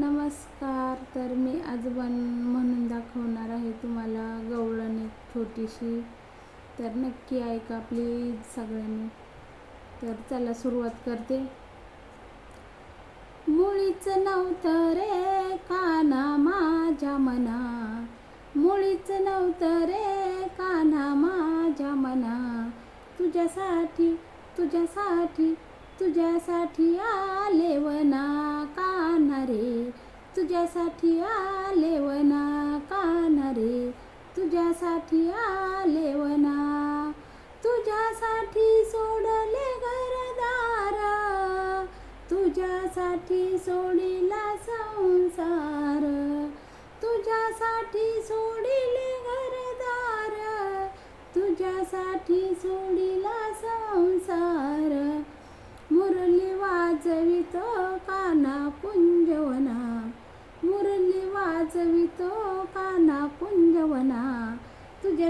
नमस्कार तर मी आज बन म्हणून दाखवणार आहे तुम्हाला गवळण एक छोटीशी. तर नक्की ऐका प्लीज सगळ्यांनी. तर चला सुरुवात करते. मुळीच नव्हतं रे काना माझ्या मना. मुळीच नव्हतं रे काना माझ्या मना. तुझ्यासाठी तुझ्यासाठी तुझ्यासाठी आले वना काना तुझ्यासाठी आले वना काना रे तुझ्यासाठी आले वना. तुझ्यासाठी सोडले घरदार. तुझ्यासाठी सोडिला संसार. तुझ्यासाठी सोडिले घरदार. तुझ्यासाठी सोडिला संसार. मुरली वाजवितो काना पुंजव.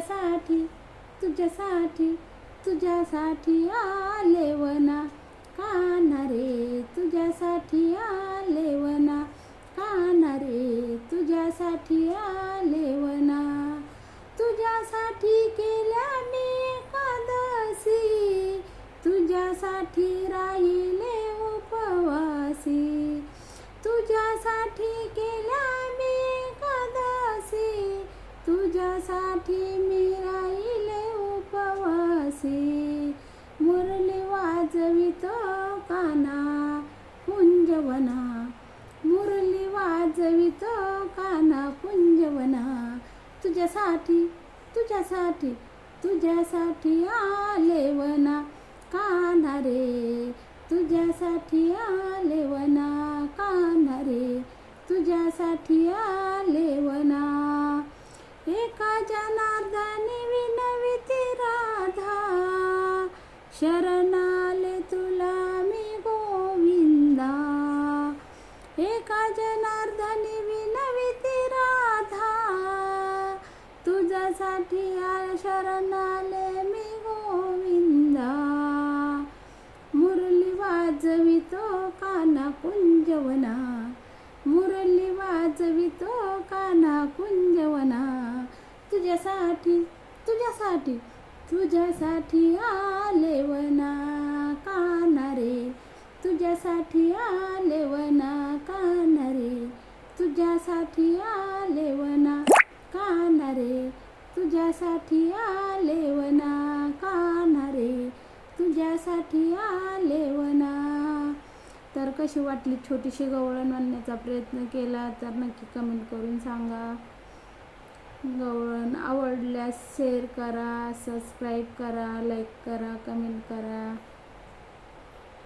तुझ्यासाठी तुझ्यासाठी तुझ्यासाठी आले वना. काना रे तुझ्यासाठी आले वना. काना रे तुझ्यासाठी आले वना. तुझ्यासाठी केल्या मी एकादशी. तुझ्यासाठी राहिले उपवासी. तुझ्यासाठी केल्या तुझ्यासाठी मी राहिले उपवासी. मुरली वाजवितो काना कुंजवना मुरली वाजवितो काना कुंजवना तुझ्यासाठी तुझ्यासाठी तुझ्यासाठी आले वना काना रे. तुझ्यासाठी आले वना काना रे. तुझ्यासाठी आले जनार्दने विनविती राधा शरणाले तुला मी गोविंदा. एका जनार्दने विनविती राधा तुझ्यासाठी आल शरणाले मी गोविंदा. मुरली वाजवितो काना कुंजवना मुरली वाजवितो काना कुंजवना तुझ्यासाठी तुझ्यासाठी तुझ्यासाठी आले वना काना रे तुझ्यासाठी आले वना काना रे तुझ्यासाठी आले वना काना रे तुझ्यासाठी आले वना काना रे तुझ्यासाठी आले वना. तर कशी वाटली छोटीशी गवळण आणण्याचा प्रयत्न केला? तर नक्की कमेंट करून सांगा. गवळण आवडल्यास शेअर करा सबस्क्राईब करा लाईक करा कमेंट करा.